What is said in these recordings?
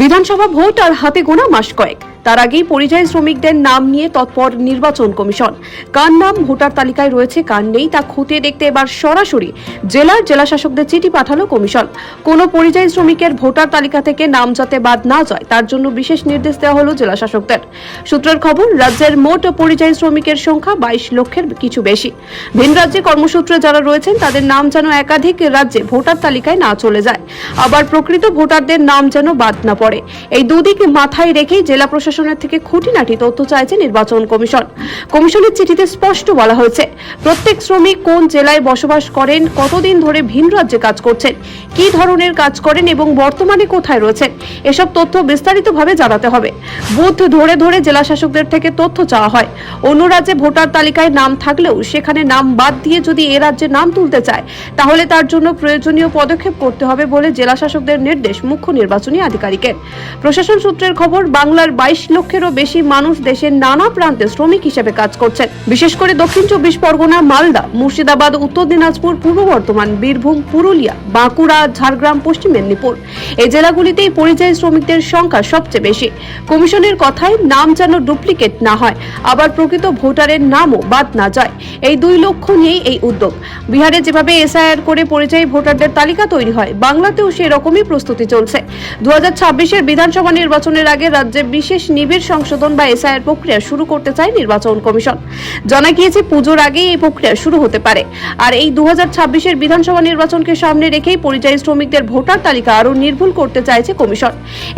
বিধানসভা ভোট আর হাতে গোনা মাস কয়েক। তার আগেই পরিযায়ী শ্রমিকদের নাম নিয়ে তৎপর নির্বাচন কমিশন। কার নাম? ভোটার তালিকায় রয়েছে কার নেই তা খুঁটিয়ে দেখতে এবার সরাসরি জেলার জেলাশাসকদের চিঠি পাঠালো কমিশন। কোনো পরিযায়ী শ্রমিকের ভোটার তালিকা থেকে নাম যাতে বাদ না যায়, তার জন্য বিশেষ নির্দেশ দেওয়া হলো জেলাশাসকদের। সূত্রের খবর, রাজ্যের মোট পরিযায়ী শ্রমিকের সংখ্যা বাইশ লক্ষের কিছু বেশি। ভিন রাজ্যে কর্মসূত্রে যারা রয়েছেন, তাদের নাম যেন একাধিক রাজ্যে ভোটার তালিকায় না চলে যায়। আবার প্রকৃত ভোটারদের নাম যেন বাদ না পড়ে। এই দুদিক মাথায় রেখেই জেলা প্রশাসনের থেকে খুঁটিনাটি তথ্য চাইছে নির্বাচন কমিশন। কমিশনের চিঠিতে স্পষ্ট বলা হয়েছে, প্রত্যেক শ্রমিক কোন জেলায় বসবাস করেন, কতদিন ধরে ভিন রাজ্যে কাজ করছেন, কি ধরনের কাজ করেন এবং বর্তমানে কোথায় রয়েছেন, এসব তথ্য বিস্তারিতভাবে জানাতে হবে। বুথ ধরে ধরে জেলা শাসকদের থেকে তথ্য চাওয়া হয়। অন্য রাজ্যে ভোটার তালিকায় নাম থাকলেও সেখানে নাম বাদ দিয়ে যদি এ রাজ্যে নাম তুলতে চায়, তাহলে তার জন্য প্রয়োজনীয় পদক্ষেপ করতে হবে বলে জেলা শাসকদের নির্দেশ মুখ্য নির্বাচনী আধিকারিকের। প্রশাসন সূত্রের খবর, বাংলার বাইশ লক্ষেরও বেশি মানুষ দেশের নানা প্রান্তে শ্রমিক হিসেবে কাজ করছেন। বিশেষ করে দক্ষিণ চব্বিশ পরগনা, মালদা, মুর্শিদাবাদ, উত্তর দিনাজপুর, পূর্ব বর্ধমান, বীরভূম, পুরুলিয়া, বাঁকুড়া, ঝাড়গ্রাম, পশ্চিম মেদিনীপুর। এই জেলাগুলিতেই পরিযায়ী শ্রমিকদের সংখ্যা সবচেয়ে বেশি। কমিশনের কথায় নাম যেন ডুপ্লিকেট না হয়, আবার প্রকৃত ভোটারের নামও বাদ না যায়। এই দুই লক্ষ্য নিয়েই এই উদ্যোগ। বিহারে যেভাবে এসআইআর করে পরিযায়ী ভোটারদের তালিকা তৈরি হয়, বাংলাতেও সেরকমই প্রস্তুতি চলছে। দু হাজার বিধানসভা নির্বাচনের আগে রাজ্যে বিশেষ নিবিড় সংশোধন বা এসআইআর প্রক্রিয়া শুরু করতে চায় নির্বাচন কমিশন। জানা গিয়েছে, পুজোর আগেই এই প্রক্রিয়া শুরু হতে পারে। আর এই দু হাজার বিধানসভা নির্বাচনকে সামনে রেখেই পরিযায়ী শ্রমিকদের ভোটার তালিকা আরও নির্ভুল করতে চাইছে কমিশন।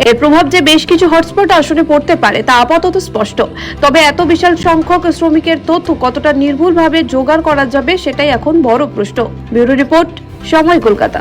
এর প্রভাব যে বেশ কিছু হটস্পট আসনে পড়তে পারে তা আপাতত স্পষ্ট। তবে এত বিশাল সংখ্যক শ্রমিকের তথ্য কতটা নির্ভুলভাবে জোগাড় করা যাবে সেটাই এখন বড় প্রশ্ন। ব্যুরো রিপোর্ট, সময় কলকাতা।